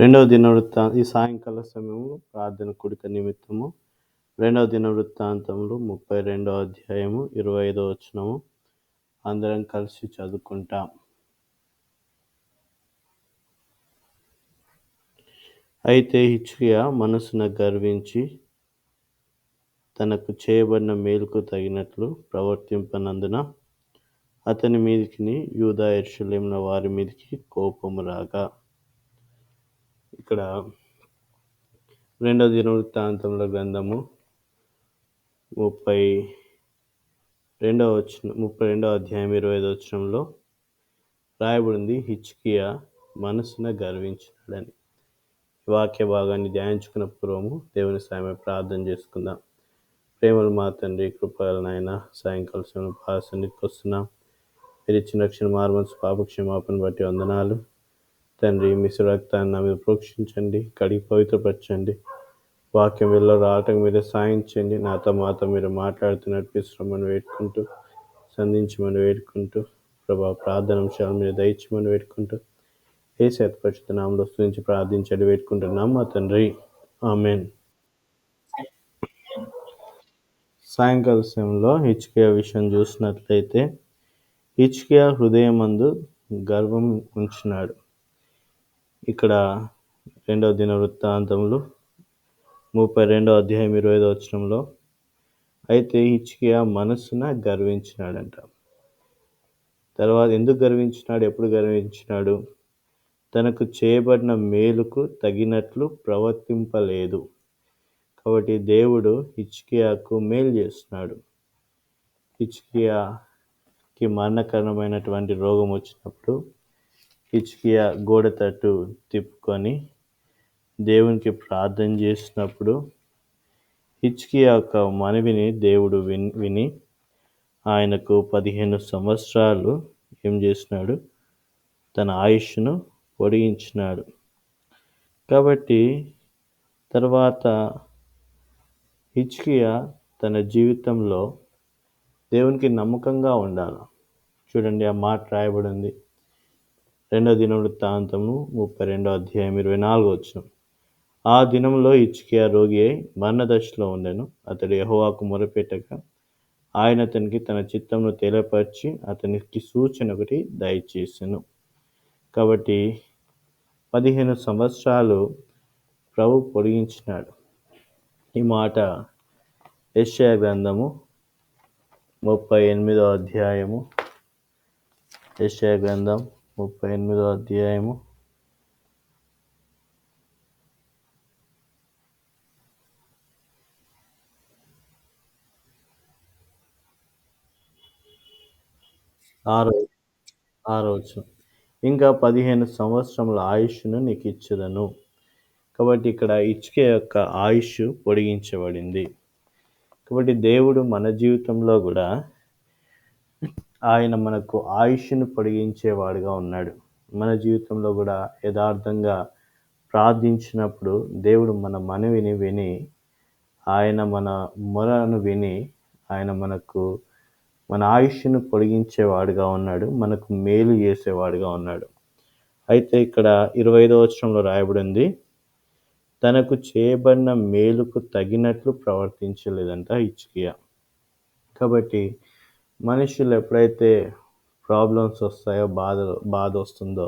రెండవ దినవృత్తా ఈ సాయంకాల సమయంలో ప్రార్థన కుడిక నిమిత్తము. రెండవ దిన వృత్తాంతంలో ముప్పై రెండవ అధ్యాయము ఇరవై ఐదవ వచనము. అందరం కలిసి చదువుకుంటాం. అయితే హిచ్కియా మనసున గర్వించి తనకు చేయబడిన మేలుకు తగినట్లు ప్రవర్తింపనందున అతని మీదికి యూదా ఎర్షలేముల వారి మీదికి కోపము రాగా ఇక్కడ రెండవ దినవృత్తాంతముల గ్రంథము ముప్పై రెండవ వచ్చిన ముప్పై రెండవ అధ్యాయం ఇరవై ఐదు వచ్చినంలో రాయబడింది హిచ్కియా మనసున గర్వించినాడని. వాక్య భాగాన్ని ధ్యానించుకున్న పూర్వము దేవుని సాయమే ప్రార్థన చేసుకుందాం. ప్రేమలు మా తండ్రి కృపలనైనా సాయంకాల సమయం పాసన్నిధికి వస్తున్నాం. మీరు ఇచ్చిన రక్షణ మార్మల్స్ పాపక్షమాపణ బట్టి వందనాలు. తండ్రి మిసు రక్తాన్ని నా మీద ప్రోక్షించండి కడిగి పవిత్రపరచండి. వాక్యం వెళ్ళ రావటం మీద సాయించండి. నాతో మాతో మీరు మాట్లాడుతూ విశ్రమను వేడుకుంటూ సంధించమని వేడుకుంటూ ప్రభా ప్రార్థన అంశాల మీద దయచమని వేడుకుంటూ ఏ శతపరిచిత నామలో స్థుతించి ప్రార్థించండి వేడుకుంటున్నాం మా తండ్రి. ఆమెన్. సాయంకాల సమయంలో హిచ్కియా విషయం చూసినట్లయితే హిచ్కియా హృదయమందు గర్వం ఉంచినాడు. ఇక్కడ రెండవ దిన వృత్తాంతములు ముప్పై రెండవ అధ్యాయం ఇరవై ఐదో వచనంలో అయితే హిచ్కియా మనస్సున గర్వించినాడంట. తర్వాత ఎందుకు గర్వించినాడు? ఎప్పుడు గర్వించినాడు? తనకు చేయబడిన మేలుకు తగినట్లు ప్రవర్తింపలేదు. కాబట్టి దేవుడు హిచ్కియాకు మేలు చేస్తున్నాడు. హిచ్కియాకి మరణకరణమైనటువంటి రోగం వచ్చినప్పుడు హిచ్కియా గోడ తట్టు తిప్పుకొని దేవునికి ప్రార్థన చేసినప్పుడు హిచ్కియా యొక్క మనవిని దేవుడు విని విని ఆయనకు పదిహేను సంవత్సరాలు ఏం చేసినాడు? తన ఆయుష్ను పొడిగించినాడు కాబట్టి తర్వాత హిచ్కియా తన జీవితంలో దేవునికి నమ్మకంగా ఉండాలి. చూడండి ఆ మాట రాయబడింది. రెండో దిన వృత్తాంతము ముప్పై రెండో అధ్యాయం ఇరవై నాలుగు వచ్చిన ఆ దినంలో ఇచ్కియా రోగి అయి మరణదశలో ఉండెను. అతడు యహోవాకు మొరపెట్టక ఆయన అతనికి తన చిత్తంను తెలియపరిచి అతనికి సూచన ఒకటి దయచేసాను. కాబట్టి పదిహేను సంవత్సరాలు ప్రభు పొడిగించినాడు. ఈ మాట యశ్యా గ్రంథము ముప్పై ఎనిమిదో అధ్యాయము. యశ్యా గ్రంథం ముప్పై ఎనిమిదో అధ్యాయము. ఆరో ఆరో ఇంకా పదిహేను సంవత్సరముల ఆయుష్ను నీకు ఇచ్చుదను. కాబట్టి ఇక్కడ ఇచ్చుకే యొక్క ఆయుష్ పొడిగించబడింది. కాబట్టి దేవుడు మన జీవితంలో కూడా ఆయన మనకు ఆయుష్ను పొడిగించేవాడుగా ఉన్నాడు. మన జీవితంలో కూడా యథార్థంగా ప్రార్థించినప్పుడు దేవుడు మన మనవిని విని ఆయన మన మొరను విని ఆయన మనకు మన ఆయుష్ను పొడిగించేవాడుగా ఉన్నాడు మనకు మేలు చేసేవాడుగా ఉన్నాడు. అయితే ఇక్కడ ఇరవై ఐదో వచ్చరంలో రాయబడింది తనకు చేయబడిన మేలుకు తగినట్లు ప్రవర్తించలేదంట ఇచ్కియా కాబట్టి మనుషులు ఎప్పుడైతే ప్రాబ్లమ్స్ వస్తాయో బాధ బాధ వస్తుందో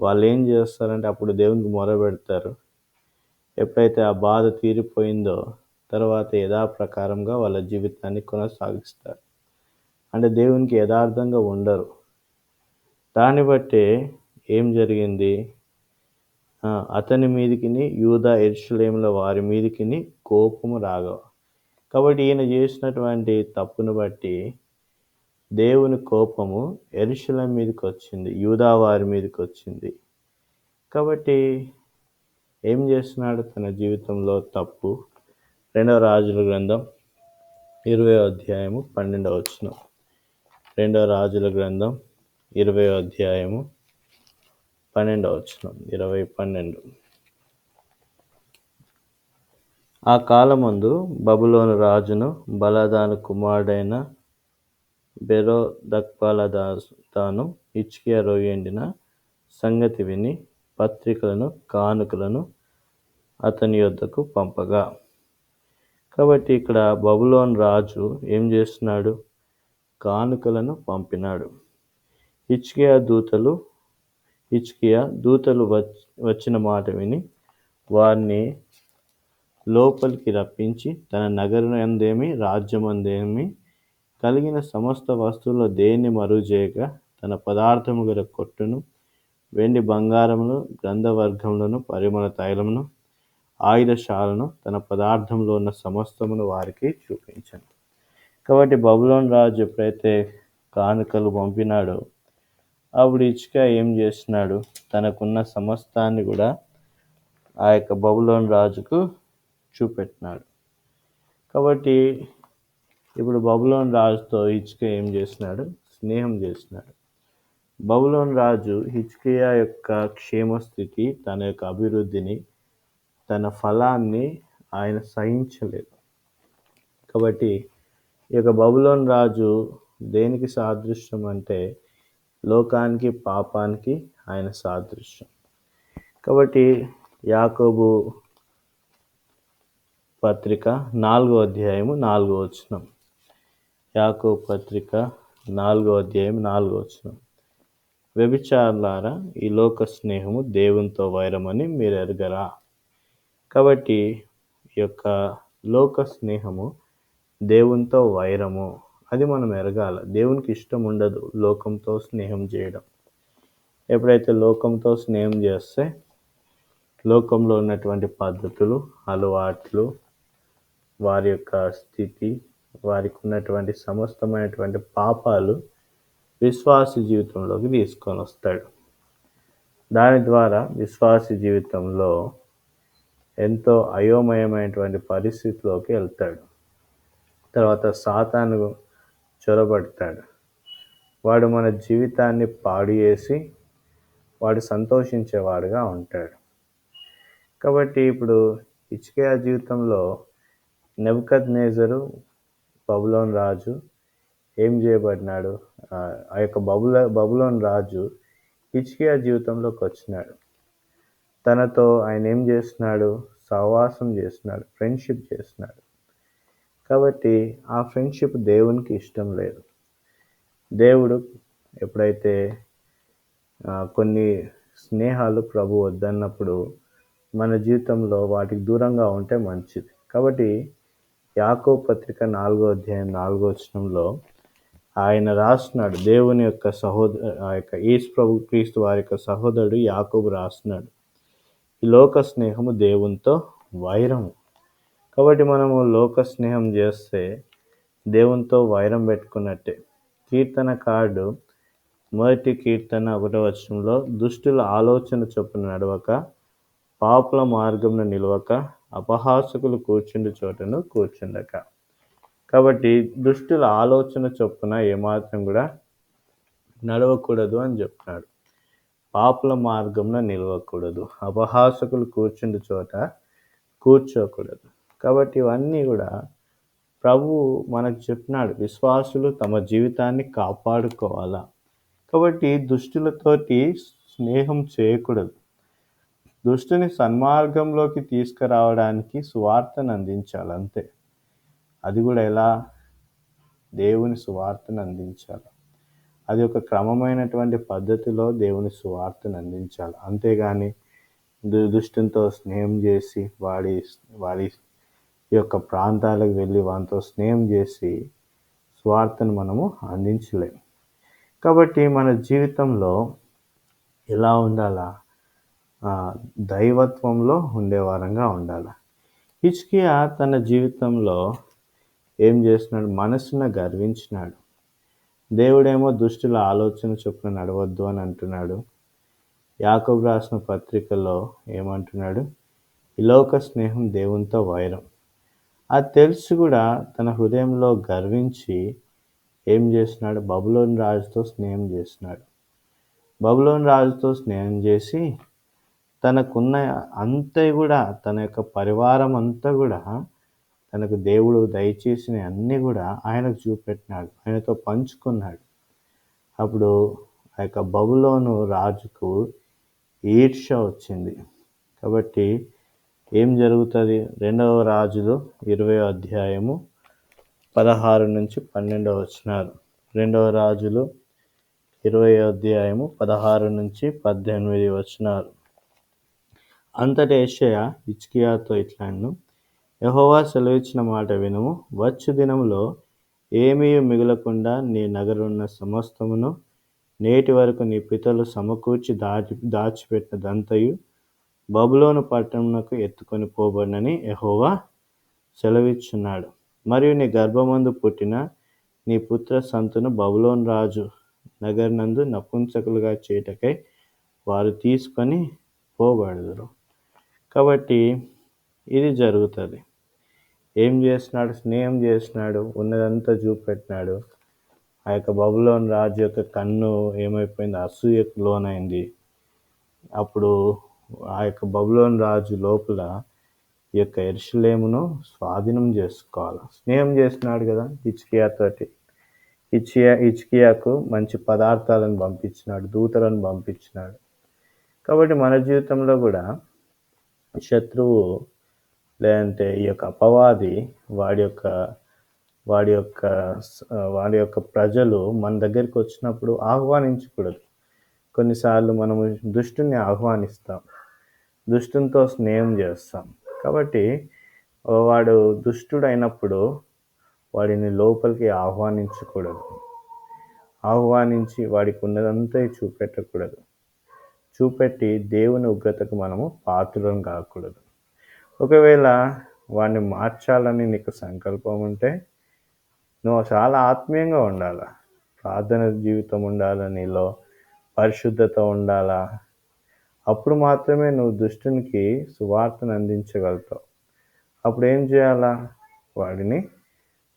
వాళ్ళు ఏం చేస్తారంటే అప్పుడు దేవునికి మొర పెడతారు. ఎప్పుడైతే ఆ బాధ తీరిపోయిందో తర్వాత యథాప్రకారంగా వాళ్ళ జీవితాన్ని కొనసాగిస్తారు. అంటే దేవునికి యథార్థంగా ఉండరు. దాన్ని బట్టి ఏం జరిగింది? అతని మీదికి యూదా ఎరుషులేముల వారి మీదికి కోపము రాగవు కాబట్టి ఈయన చేసినటువంటి తప్పును బట్టి దేవుని కోపము ఎరుషులం మీదకి వచ్చింది యూదా వారి మీదకి వచ్చింది. కాబట్టి ఏం చేస్తున్నాడు? తన జీవితంలో తప్పు. రెండవ రాజుల గ్రంథం ఇరవై అధ్యాయము పన్నెండవ వచ్చిన రెండవ రాజుల గ్రంథం ఇరవై అధ్యాయము పన్నెండవ వచ్చిన ఇరవై పన్నెండు. ఆ కాలమందు బబులోను రాజును బలదాను కుమారుడైన బెరో తాను ఇచ్కియా రోయండిన సంగతి విని పత్రికలను కానుకలను అతని యొద్దకు పంపగా. కాబట్టి ఇక్కడ బబులోన్ రాజు ఏం చేస్తున్నాడు? కానుకలను పంపినాడు. హిచ్కియా దూతలు హిచ్కియా దూతలు వచ్చిన మాట విని వారిని లోపలికి రప్పించి తన నగరం అందేమి రాజ్యం అందేమి కలిగిన సమస్త వస్తువుల్లో దేన్ని మరుగు చేయక తన పదార్థము గల కొట్టును వెండి బంగారమును గ్రంథవర్గములను పరిమళ తైలమును ఆయుధశాలను తన పదార్థంలో ఉన్న సమస్తమును వారికి చూపించను. కాబట్టి బబులోన్ రాజు ఎప్పుడైతే కానుకలు పంపినాడో. అప్పుడు ఇచ్చుక ఏం చేస్తున్నాడు తనకున్న సమస్తాన్ని కూడా ఆ యొక్క బబులోన్ రాజుకు చూపెట్టినాడు. కాబట్టి ఇప్పుడు బబులోన్ రాజుతో ఇచ్చుక ఏం చేసినాడు స్నేహం చేసినాడు బబులోన్ రాజు హిచ్కియా యొక్క క్షేమస్థితి తన యొక్క అభివృద్ధిని తన ఫలాన్ని ఆయన సహించలేదు. కాబట్టి ఈ యొక్క బబులోన్ రాజు దేనికి సాదృశ్యం అంటే లోకానికి పాపానికి ఆయన సాదృశ్యం. కాబట్టి యాకోబు పత్రిక నాలుగో అధ్యాయము నాలుగో వచనం. యాకో పత్రిక నాలుగో అధ్యాయం నాలుగో వచనం. వ్యభిచారులారా ఈ లోక స్నేహము దేవునితో వైరమని మీరు ఎరగరా? కాబట్టి ఈ యొక్క లోక స్నేహము దేవునితో వైరము. అది మనం ఎరగాల. దేవునికి ఇష్టం ఉండదు లోకంతో స్నేహం చేయడం. ఎప్పుడైతే లోకంతో స్నేహం చేస్తే లోకంలో ఉన్నటువంటి పద్ధతులు అలవాట్లు వారి యొక్క స్థితి వారికి ఉన్నటువంటి సమస్తమైనటువంటి పాపాలు విశ్వాస జీవితంలోకి తీసుకొని వస్తాడు. దాని ద్వారా విశ్వాస జీవితంలో ఎంతో అయోమయమైనటువంటి పరిస్థితిలోకి వెళ్తాడు. తర్వాత సాతాను చొరబడతాడు. వాడు మన జీవితాన్ని పాడు చేసి వాడు సంతోషించేవాడుగా ఉంటాడు. కాబట్టి ఇప్పుడు ఇచ్కేయ జీవితంలో నెబద్ నేజరు బబులోన్ రాజు ఏం చేయబడినాడు? ఆ యొక్క బబుల బబులోన్ రాజు హిచ్కియా జీవితంలోకి వచ్చినాడు. తనతో ఆయన ఏం చేస్తున్నాడు? సహవాసం చేస్తున్నాడు ఫ్రెండ్షిప్ చేస్తున్నాడు. కాబట్టి ఆ ఫ్రెండ్షిప్ దేవునికి ఇష్టం లేదు. దేవుడు ఎప్పుడైతే కొన్ని స్నేహాలు ప్రభు వద్దన్నప్పుడు మన జీవితంలో వాటికి దూరంగా ఉంటే మంచిది. కాబట్టి యాకో పత్రిక నాలుగో అధ్యాయం నాలుగో వచనంలో ఆయన రాస్తున్నాడు. దేవుని యొక్క సహోదరు ఆ యొక్క ఈస్ ప్రభు క్రీస్తు వారి యొక్క సహోదరుడు యాకోబు రాస్తున్నాడు. ఈ లోక స్నేహము దేవునితో వైరము. కాబట్టి మనము లోక స్నేహం చేస్తే దేవునితో వైరం పెట్టుకున్నట్టే. కీర్తన కార్డు మొదటి కీర్తన ఒకటో వచనంలో దుష్టుల ఆలోచన చొప్పున నడవక పాపుల మార్గంలో నిలవక అపహాసకులు కూర్చుండి చోటను కూర్చుండక. కాబట్టి దుష్టుల ఆలోచన చొప్పున ఏమాత్రం కూడా నడవకూడదు అని చెప్తున్నాడు. పాపుల మార్గంలో నిలవకూడదు. అపహాసకులు కూర్చుండి చోట కూర్చోకూడదు. కాబట్టి ఇవన్నీ కూడా ప్రభు మనకు చెప్పినాడు. విశ్వాసులు తమ జీవితాన్ని కాపాడుకోవాలా. కాబట్టి దుష్టులతోటి స్నేహం చేయకూడదు. దుష్టుని సన్మార్గంలోకి తీసుకురావడానికి సువార్తను అందించాలి అంతే. అది కూడా ఎలా? దేవుని సువార్తను అందించాలి. అది ఒక క్రమమైనటువంటి పద్ధతిలో దేవుని సువార్తను అందించాలి. అంతేగాని దుష్టునితో స్నేహం చేసి వాడి వాడి యొక్క ప్రాంతాలకు వెళ్ళి వాటితో స్నేహం చేసి స్వార్థను మనము అందించలేము. కాబట్టి మన జీవితంలో ఎలా ఉండాలా? దైవత్వంలో ఉండేవారంగా ఉండాలి. హిచ్కియా తన జీవితంలో ఏం చేస్తున్నాడు? మనసున గర్వించినాడు. దేవుడేమో దుష్టుల ఆలోచన చొప్పున నడవద్దు అని అంటున్నాడు. యాకబ్ రాసిన పత్రికలో ఏమంటున్నాడు? ఇలోక స్నేహం దేవునితో వైరం. అది తెలిసి కూడా తన హృదయంలో గర్వించి ఏం చేస్తున్నాడు? బబులోని రాజుతో స్నేహం చేస్తున్నాడు. బబులోని రాజుతో స్నేహం చేసి తనకున్న అంతే కూడా తన యొక్క పరివారం అంతా కూడా తనకు దేవుడు దయచేసిన అన్నీ కూడా ఆయనకు చూపెట్టినాడు. ఆయనతో పంచుకున్నాడు. అప్పుడు ఆ యొక్క బబులోను రాజుకు ఈర్ష వచ్చింది. కాబట్టి ఏం జరుగుతుంది? రెండవ రాజులు ఇరవై అధ్యాయము పదహారు నుంచి పన్నెండవ వచ్చినారు రెండవ రాజులు ఇరవై అధ్యాయము పదహారు నుంచి పద్దెనిమిది వచ్చినారు అంతటి ఏషయా ఇచ్కియాతో ఇట్లాను యహోవా సెలవిచ్చిన మాట వినుము. వచ్చు దినములో ఏమీ మిగలకుండా నీ నగరున్న సమస్తమును నేటి వరకు నీ పితలు సమకూర్చి దాచి దాచిపెట్టినదంతయు బబులోను పట్టణమునకు ఎత్తుకొని పోబడినని యహోవా సెలవిచ్చున్నాడు. మరియు నీ గర్భమందు పుట్టిన నీ పుత్ర సంతును బబులోన్ రాజు నగర్నందు నపుంసకులుగా చేటకై వారు తీసుకొని పోబడదురు. కాబట్టి ఇది జరుగుతుంది. ఏం చేస్తున్నాడు? స్నేహం చేసినాడు ఉన్నదంతా చూపెట్టినాడు. ఆ యొక్క బబులోన్ రాజు యొక్క కన్ను ఏమైపోయింది? అసూయకు లోనైంది. అప్పుడు ఆ యొక్క బబులోన్ రాజు లోపల ఈ యొక్క ఎరుషులేమును స్వాధీనం చేసుకోవాలి. స్నేహం చేసినాడు కదా ఇచ్కియాతోటి ఇచ్చియా ఇచ్కియాకు మంచి పదార్థాలను పంపించినాడు. దూతలను పంపించినాడు. కాబట్టి మన జీవితంలో కూడా శత్రువు లేదంటే ఈ యొక్క అపవాది వాడి యొక్క వాడి యొక్క వాడి యొక్క ప్రజలు మన దగ్గరికి వచ్చినప్పుడు ఆహ్వానించకూడదు. కొన్నిసార్లు మనము దుష్టుని ఆహ్వానిస్తాం. దుష్టునితో స్నేహం చేస్తాం. కాబట్టి వాడు దుష్టుడు అయినప్పుడు వాడిని లోపలికి ఆహ్వానించకూడదు. ఆహ్వానించి వాడికి ఉన్నదంతా చూపెట్టకూడదు. చూపెట్టి దేవుని ఉగ్రతకు మనము పాత్రం కాకూడదు. ఒకవేళ వాడిని మార్చాలని నీకు సంకల్పం ఉంటే నువ్వు చాలా ఆత్మీయంగా ఉండాలా? ప్రార్థన జీవితం ఉండాలా నీలో? పరిశుద్ధత ఉండాలా? అప్పుడు మాత్రమే నువ్వు దుష్టునికి సువార్తను అందించగలుగుతావు. అప్పుడు ఏం చేయాలా? వాడిని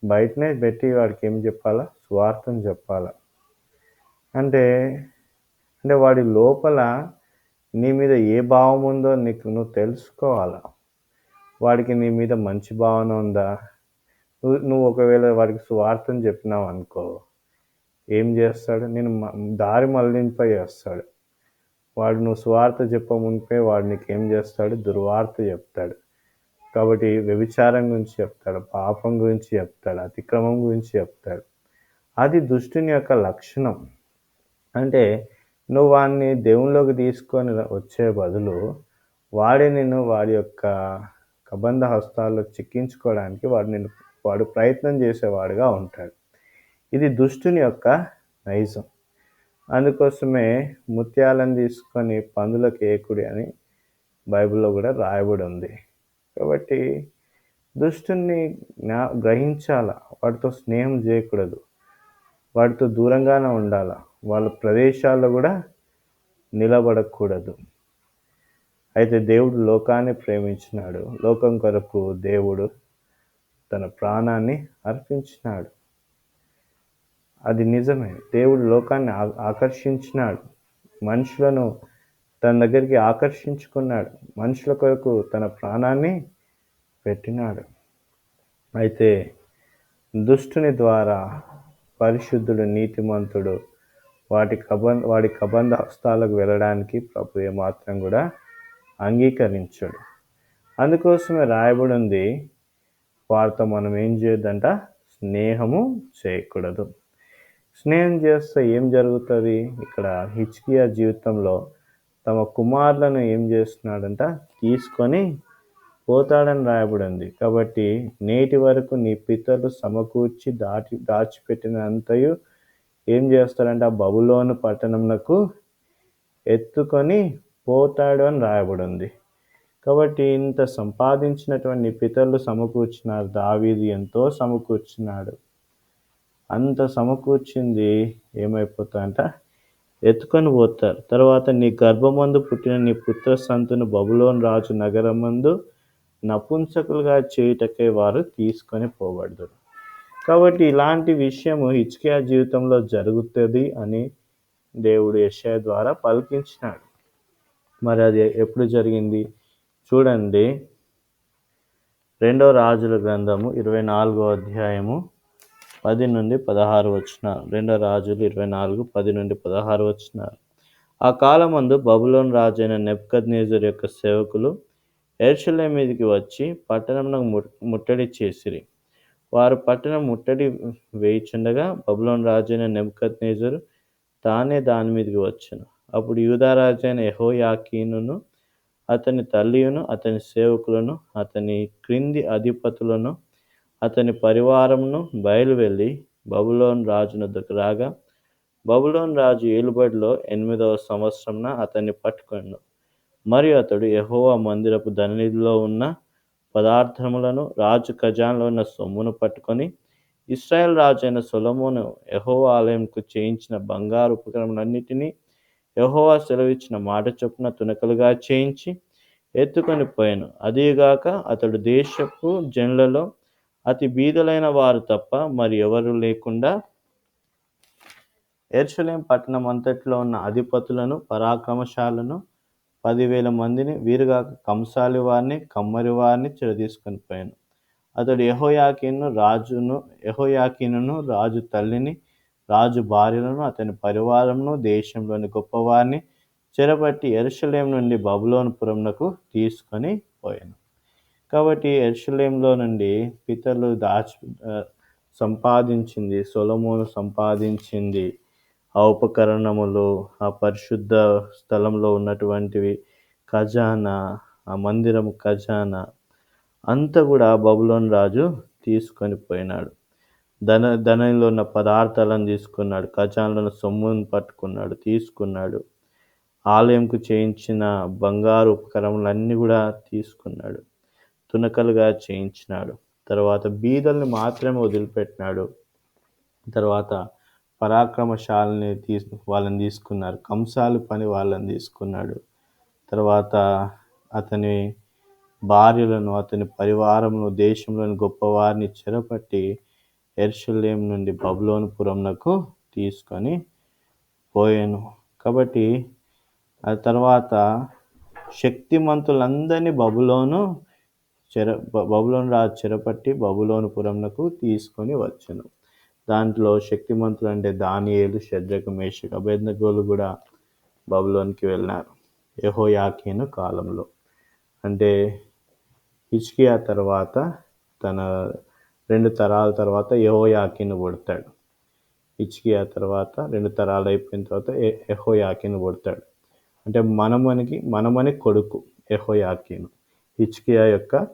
బయటనే పెట్టి వాడికి ఏం చెప్పాలా? సువార్తను చెప్పాలా? అంటే అంటే వాడి లోపల నీ మీద ఏ భావం ఉందో నీకు నువ్వు తెలుసుకోవాలా? వాడికి నీ మీద మంచి భావన ఉందా? నువ్వు నువ్వు ఒకవేళ వాడికి స్వార్థం చెప్పినావు అనుకో ఏం చేస్తాడు? నేను దారి మళ్ళింపై చేస్తాడు. వాడు నువ్వు స్వార్థ చెప్పమునిపై వాడు నీకు ఏం చేస్తాడు? దుర్వార్త చెప్తాడు. కాబట్టి వ్యభిచారం గురించి చెప్తాడు పాపం గురించి చెప్తాడు అతిక్రమం గురించి చెప్తాడు. అది దుష్టుని యొక్క లక్షణం. అంటే నువ్వు వాడిని దేవునిలోకి తీసుకొని వచ్చే బదులు వాడే నిన్ను వాడి యొక్క కబంధ హస్తాల్లో చిక్కించుకోవడానికి వాడు నిన్ను వాడు ప్రయత్నం చేసేవాడుగా ఉంటాడు. ఇది దుష్టుని యొక్క నైజం. అందుకోసమే ముత్యాలను తీసుకొని పందులకు ఏకుడి అని బైబిల్లో కూడా రాయబడి ఉంది. కాబట్టి దుష్టుని గ్రహించాల? వాటితో స్నేహం చేయకూడదు. వాటితో దూరంగానే ఉండాలా? వాళ్ళ ప్రదేశాల్లో కూడా నిలబడకూడదు. అయితే దేవుడు లోకాన్ని ప్రేమించినాడు. లోకం కొరకు దేవుడు తన ప్రాణాన్ని అర్పించినాడు. అది నిజమే. దేవుడు లోకాన్ని ఆకర్షించినాడు. మనుషులను తన దగ్గరికి ఆకర్షించుకున్నాడు. మనుషుల కొరకు తన ప్రాణాన్ని పెట్టినాడు. అయితే దుష్టుని ద్వారా పరిశుద్ధుడు నీతిమంతుడు వాటి కబంధ వాడి కబంధ హస్తాలకు వెళ్ళడానికి ప్రభు ఏమాత్రం కూడా అంగీకరించడు. అందుకోసమే రాయబడి ఉంది వారితో మనం ఏం చేయొద్దంట? స్నేహము చేయకూడదు. స్నేహం చేస్తే ఏం జరుగుతుంది? ఇక్కడ హిచ్కియా జీవితంలో తమ కుమారులను ఏం చేస్తున్నాడంట? తీసుకొని పోతాడని రాయబడి ఉంది కాబట్టి నేటి వరకు నీ పితలు సమకూర్చి దాటి దాచిపెట్టినంతయు ఏం చేస్తాడంటే ఆ బబులోను పట్టణంకు ఎత్తుకొని పోతాడు అని రాయబడి ఉంది కాబట్టి ఇంత సంపాదించినటువంటి పితరులు సమకూర్చినారు. దావీది ఎంతో సమకూర్చినాడు. అంత సమకూర్చింది ఏమైపోతాయంట ఎత్తుకొని పోతారు. తర్వాత నీ గర్భమందు పుట్టిన నీ పుత్ర సంతును బబులోన్ రాజు నగరమందు నపుంసకులుగా చేయుటకే వారు తీసుకొని పోబడదు కాబట్టి ఇలాంటి విషయము హిచ్కియా జీవితంలో జరుగుతుంది అని దేవుడు యశయ ద్వారా పలికించినాడు. మరి అది ఎప్పుడు జరిగింది? చూడండి. రెండో రాజుల గ్రంథము ఇరవై నాలుగో అధ్యాయము పది నుండి పదహారు వచ్చిన రెండో రాజులు ఇరవై నాలుగు పది నుండి పదహారు వచ్చిన ఆ కాలమందు బబులోన్ రాజైన నెబ్కద్నేజర్ యొక్క సేవకులు ఎర్షలే మీదకి వచ్చి పట్టణంలో ముట్టడి చేసిరి. వారు పట్టణం ముట్టడి వేయిచుండగా బబులోన్ రాజైన నెబ్కద్నేజరు తానే దాని మీదకి వచ్చాను. అప్పుడు యూదారాజైన యహోయాకీనును అతని తల్లియును అతని సేవకులను అతని క్రింది అధిపతులను అతని పరివారమును బయలువెళ్ళి బబులోన్ రాజును రాగా బబులోన్ రాజు ఏలుబడిలో ఎనిమిదవ సంవత్సరంన అతన్ని పట్టుకున్నాడు మరియు అతడు యహోవా మందిరపు ధననిధిలో ఉన్న పదార్థములను రాజు ఖజాన్లో ఉన్న సొమ్మును పట్టుకొని ఇస్రాయల్ రాజు అయిన సొలమును యహో ఆలయంకు చేయించిన బంగారు ఉపకరణలన్నిటినీ యహోవా సెలవిచ్చిన మాట చొప్పున తునకలుగా చేయించి ఎత్తుకొని పోయాను. అదీగాక అతడు దేశపు జనులలో అతి బీదలైన వారు తప్ప మరి ఎవరు లేకుండా ఎర్షలేం పట్టణం అంతట్లో ఉన్న అధిపతులను పరాక్రమశాలను పదివేల మందిని వీరుగా కంసాలి వారిని కమ్మరి వారిని చెరదీసుకొని పోయాను. అతడు యహోయాకీను రాజును యహోయాకీనును రాజు తల్లిని రాజు భార్యలను అతని పరివారంను దేశంలోని గొప్పవారిని చెరపట్టి ఎరుషలేం నుండి బబులోనుపురంనకు తీసుకొని పోయాను. కాబట్టి ఎరుషలేంలో నుండి పితరులు దాచి సంపాదించింది సొలమోను సంపాదించింది. ఆ ఉపకరణములు ఆ పరిశుద్ధ స్థలంలో ఉన్నటువంటివి ఖజానా ఆ మందిరం ఖజానా అంతా కూడా బబులోన్ రాజు తీసుకొని పోయినాడు. ధన ధనంలో ఉన్న పదార్థాలను తీసుకున్నాడు ఖజాన్లో ఉన్న సొమ్మును పట్టుకున్నాడు తీసుకున్నాడు. ఆలయంకు చేయించిన బంగారు ఉపకరణలన్నీ కూడా తీసుకున్నాడు. తునకలుగా చేయించినాడు. తర్వాత బీదల్ని మాత్రమే వదిలిపెట్టినాడు. తర్వాత పరాక్రమశాలని తీసు వాళ్ళని తీసుకున్నారు. కంసాలు పని వాళ్ళని తీసుకున్నాడు. తర్వాత అతని భార్యలను అతని పరివారమును దేశంలోని గొప్పవారిని చెరపట్టి ఎర్షులేం నుండి బబులోనుపురంనకు తీసుకొని పోయాను. కాబట్టి ఆ తర్వాత శక్తిమంతులందరినీ బబులోను చెర బబులోను రాజు చెరపట్టి బబులోనుపురంనకు తీసుకొని వచ్చాను. దాంట్లో శక్తిమంతులు అంటే దానియేలు షడ్రక మేషక అభేదగోలు కూడా బబులోనికి వెళ్ళినారు. యహోయాకీను కాలంలో. అంటే హిచ్కియా తర్వాత తన రెండు తరాల తర్వాత యహోయాకిని పుడతాడు హిచ్కియా తర్వాత రెండు తరాలు అయిపోయిన తర్వాత యహోయాకీను పుడతాడు అంటే మనమనికి మనమని కొడుకు యహోయాకీను. హిచ్కియా యొక్క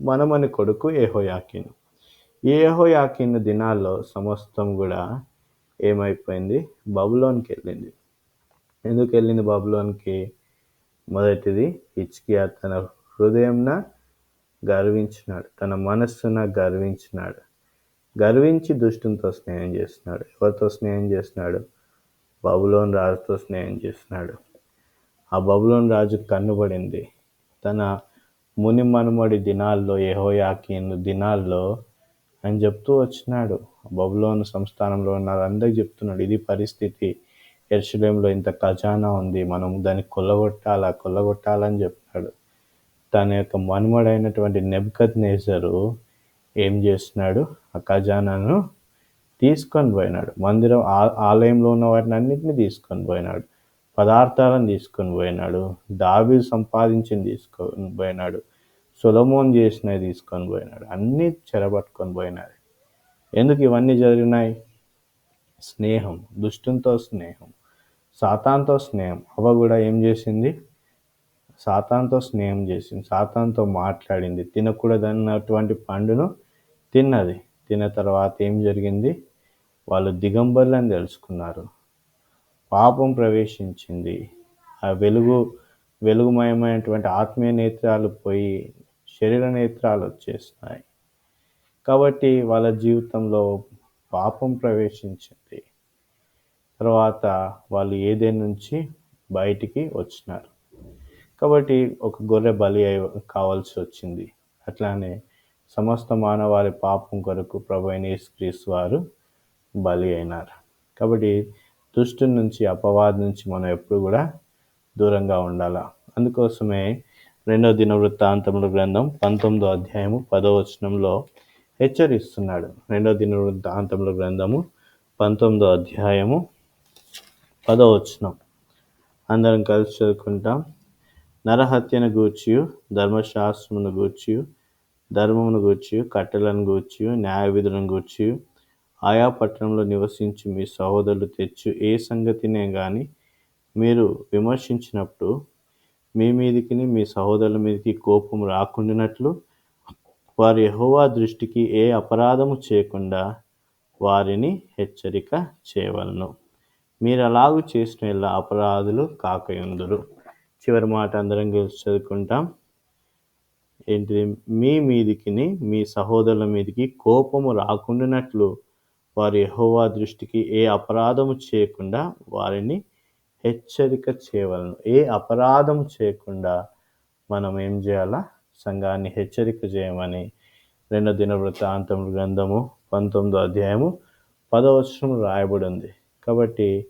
మనమని కొడుకు యహోయాకీను. ఏహోయాకిన్ దినాల్లో సమస్తం కూడా ఏమైపోయింది? బబులోనికి వెళ్ళింది. ఎందుకు వెళ్ళింది బబులోనికి? మొదటిది హిచ్కియా తన హృదయంన గర్వించినాడు. తన మనస్సున గర్వించినాడు. గర్వించి దుష్టునితో స్నేహం చేస్తున్నాడు ఎవరితో స్నేహం చేస్తున్నాడు బబులోన్ రాజుతో స్నేహం చేస్తున్నాడు ఆ బబులోన్ రాజు కన్నుబడింది తన ముని మనుమడి దినాల్లో యహోయాకీను దినాల్లో అని చెప్తూ వచ్చినాడు. బబులోను సంస్థానంలో ఉన్న అందరికి చెప్తున్నాడు ఇది పరిస్థితి. ఎర్షలేంలో ఇంత ఖజానా ఉంది. మనం దాన్ని కొల్లగొట్టాలా? కొల్లగొట్టాలని చెప్తున్నాడు తన యొక్క మనుమడైనటువంటి నెబ్కత్ నేజరు ఏం చేస్తున్నాడు? ఆ ఖజానాను తీసుకొని పోయినాడు. మందిరం ఆలయంలో ఉన్న వాటిని అన్నింటినీ తీసుకొని పోయినాడు. పదార్థాలను తీసుకొని పోయినాడు. దాబీలు సంపాదించింది తీసుకొని పోయినాడు. సొలమోన్ చేసినవి తీసుకొని పోయినాడు. అన్నీ చెరబట్టుకొని పోయినాడు. ఎందుకు ఇవన్నీ జరిగినాయి? స్నేహం దుష్టునితో స్నేహం సాతాన్తో స్నేహం. అవ కూడా ఏం చేసింది? సాతాన్తో స్నేహం చేసింది. సాతాన్తో మాట్లాడింది. తినకూడదన్నటువంటి పండును తిన్నది. తిన్న తర్వాత ఏం జరిగింది? వాళ్ళు దిగంబర్లని తెలుసుకున్నారు. పాపం ప్రవేశించింది. ఆ వెలుగు వెలుగుమయమైనటువంటి ఆత్మీయ నేత్రాలు పోయి శరీర నేత్రాలు వచ్చేసినాయి కాబట్టి వాళ్ళ జీవితంలో పాపం ప్రవేశించింది. తర్వాత వాళ్ళు ఏదే నుంచి బయటికి వచ్చినారు. కాబట్టి ఒక గొర్రె బలి అయి కావాల్సి వచ్చింది అట్లానే సమస్త మానవాళి పాపం కొరకు ప్రభు వారు బలి అయినారు. కాబట్టి దుష్టు నుంచి అపవాద నుంచి మనం ఎప్పుడు కూడా దూరంగా ఉండాలా? అందుకోసమే రెండో దిన వృత్తాంతముల గ్రంథం పంతొమ్మిదో అధ్యాయము పదో వచనంలో హెచ్చరిస్తున్నాడు. రెండో దిన వృత్తాంతముల గ్రంథము పంతొమ్మిదో అధ్యాయము పదో వచనం. అందరం కలిసి చదువుకుంటాం. నరహత్యను గూర్చి ధర్మశాస్త్రమును గూర్చి ధర్మమును గూర్చి కట్టెలను గూర్చి న్యాయ విధులను గూర్చి ఆయా పట్టణంలో నివసించి మీ సహోదరులు తెచ్చు ఏ సంగతినే కానీ మీరు విమర్శించినప్పుడు మీ మీదికి మీ సహోదరుల మీదకి కోపం రాకుండానట్లు వారి యహోవా దృష్టికి ఏ అపరాధము చేయకుండా వారిని హెచ్చరిక చేయవలను. మీరు అలాగూ చేసిన ఇలా అపరాధులు కాకయుందురు. చివరి మాట అందరం కలిసి చదువుకుంటాం. ఏంటిది? మీ మీదికి మీ సహోదరుల మీదికి కోపము రాకుండానట్లు వారి యహోవా దృష్టికి ఏ అపరాధము చేయకుండా వారిని హెచ్చరిక చేయవలను. ఏ అపరాధం చేయకుండా మనం ఏం చేయాలా? సంఘాన్ని హెచ్చరిక చేయమని రెండో దిన వృత్తాంతం గ్రంథము పంతొమ్మిదో అధ్యాయము పదవచనం రాయబడి ఉంది కాబట్టి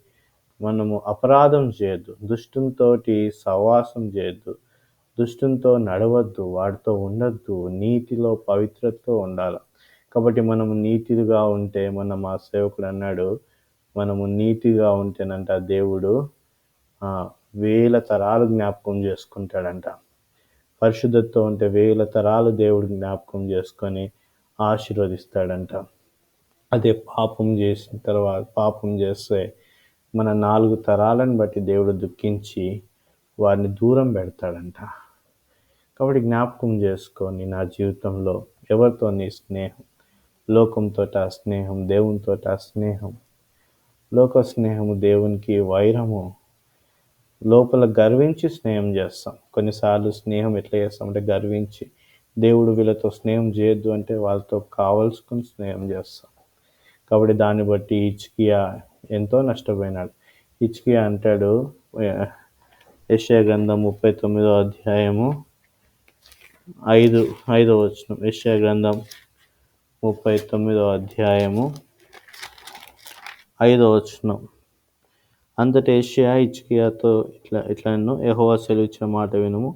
మనము అపరాధం చేయొద్దు. దుష్టంతోటి సహవాసం చేయొద్దు. దుష్టంతో నడవద్దు. వాడితో ఉండొద్దు. నీతిలో పవిత్రతతో ఉండాలి. కాబట్టి మనము నీతిగా ఉంటే మన మా సేవకుడు అన్నాడు మనము నీతిగా ఉంటేనంట దేవుడు వేల తరాలు జ్ఞాపకం చేసుకుంటాడంట. పరిశుద్ధతో ఉంటే వేల తరాలు దేవుడు జ్ఞాపకం చేసుకొని ఆశీర్వదిస్తాడంట. అదే పాపం చేసిన తర్వాత పాపం చేస్తే మన నాలుగు తరాలను బట్టి దేవుడు దుఃఖించి వారిని దూరం పెడతాడంట. కాబట్టి జ్ఞాపకం చేసుకొని నా జీవితంలో ఎవరితో నీ స్నేహం? లోకంతో స్నేహం దేవునితో స్నేహం. లోక స్నేహము దేవునికి వైరము లోపల గర్వించి స్నేహం చేస్తాం. కొన్నిసార్లు స్నేహం ఎట్లా చేస్తాం అంటే గర్వించి దేవుడు వీళ్ళతో స్నేహం చేయొద్దు అంటే వాళ్ళతో కావలసుకుని స్నేహం చేస్తాం. కాబట్టి దాన్ని బట్టి ఇచ్కియా ఎంతో నష్టపోయినాడు. ఇచ్కియా అంటాడు యశ్యా గ్రంథం ముప్పై తొమ్మిదో అధ్యాయము ఐదు ఐదో వచనం. యశ్యా గ్రంథం ముప్పై తొమ్మిదో అధ్యాయము ఐదో వచనం. అంతటి ఏషియా ఇచ్కియాతో ఇట్లా ఇట్లా యహోవా సెలవిచ్చిన మాట వినుము.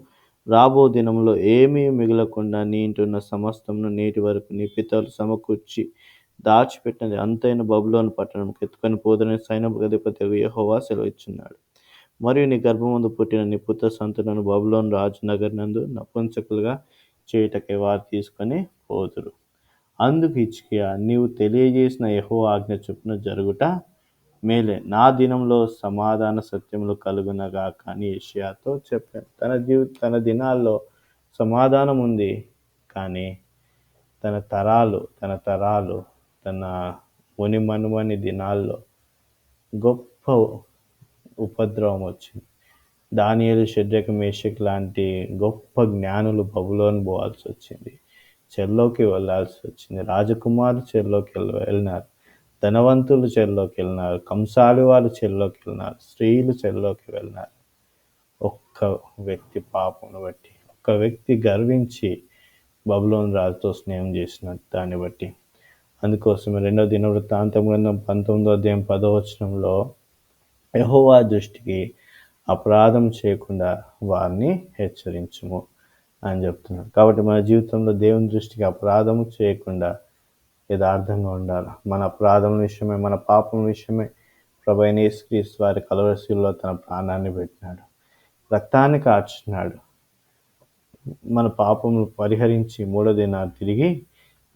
రాబో దినంలో ఏమీ మిగలకుండా నీ ఇంటున్న సమస్తమును నేటి వరకు నీ పితలు సమకూర్చి దాచిపెట్టినది అంతైన బబులోని పట్టణం ఎత్తుకొని పోదని సైన్య అధిపతి యహోవా సెలవిచ్చున్నాడు మరియు నీ గర్భమందు పుట్టిన నీ పుత్ర సంతులను బబులోన్ రాజు నగర్ నందు నపుంసకులుగా చేయుటకై వారు తీసుకొని పోదురు. అందుకు ఇచ్చికియా నీవు తెలియజేసిన యహో ఆజ్ఞ చొప్పున జరుగుట మేలే. నా దినంలో సమాధాన సత్యములు కలుగునగా కానీ ఏషియాతో చెప్పాను. తన జీవి తన దినాల్లో సమాధానం ఉంది కానీ తన తరాలు తన తరాలు తన ముని మనుమని దినాల్లో గొప్ప ఉపద్రవం వచ్చింది. దానియలు షడ్రక మేషక్ లాంటి గొప్ప జ్ఞానులు బబులోని పోవాల్సి వచ్చింది. చెల్లోకి వెళ్ళాల్సి వచ్చింది. రాజకుమారు చెల్లోకి వెళ్ళినారు. ధనవంతులు చెల్లోకి వెళ్ళినారు కంసాలి వాళ్ళు చెల్లోకి వెళ్ళినారు స్త్రీలు చెల్లోకి వెళ్ళినారు. ఒక్క వ్యక్తి పాపను బట్టి ఒక్క వ్యక్తి గర్వించి బబులోని రాజుతో స్నేహం చేసిన దాన్ని బట్టి. అందుకోసం రెండో దినవృత్తాంతం గ్రంథం పంతొమ్మిదో అధ్యాయం పదవచనంలో యహోవా దృష్టికి అపరాధం చేయకుండా వారిని హెచ్చరించుము అని చెప్తున్నాడు. కాబట్టి మన జీవితంలో దేవుని దృష్టికి అపరాధము చేయకుండా యథార్థంగా ఉండాలి. మన అపరాధం విషయమే మన పాపం విషయమే ప్రభైనేశ్వరీస్ వారి కలవరశీల్లో తన ప్రాణాన్ని పెట్టినాడు. రక్తాన్ని కార్చినాడు మన పాపములు పరిహరించి మూడో దినాన్ని తిరిగి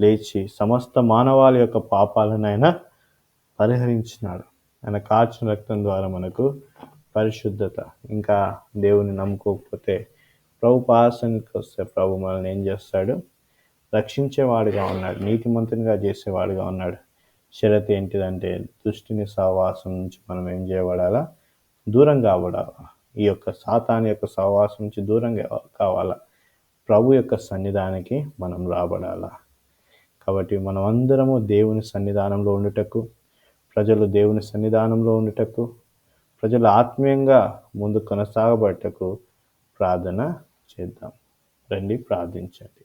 లేచి సమస్త మానవాళి యొక్క పాపాలను ఆయన పరిహరించినాడు. ఆయన కార్చిన రక్తం ద్వారా మనకు పరిశుద్ధత. ఇంకా దేవుని నమ్ముకోకపోతే ప్రభు పాసనికి వస్తే ప్రభు మనల్ని ఏం చేస్తాడు? రక్షించేవాడుగా ఉన్నాడు నీతిమంతునిగా చేసేవాడుగా ఉన్నాడు. షరత్ ఏంటిదంటే దృష్టిని సహవాసం నుంచి మనం ఏం చేయబడాలా? దూరం కాబడాలా? ఈ యొక్క సాతాన్ యొక్క సహవాసం నుంచి దూరం కావాలా? ప్రభు యొక్క సన్నిధానికి మనం రాబడాలా? కాబట్టి మనం అందరము దేవుని సన్నిధానంలో ఉండుటకు ప్రజలు దేవుని సన్నిధానంలో ఉండుటకు ప్రజలు ఆత్మీయంగా ముందు కొనసాగబట్టకు ప్రార్థన చేద్దాం. రండి ప్రార్థించండి.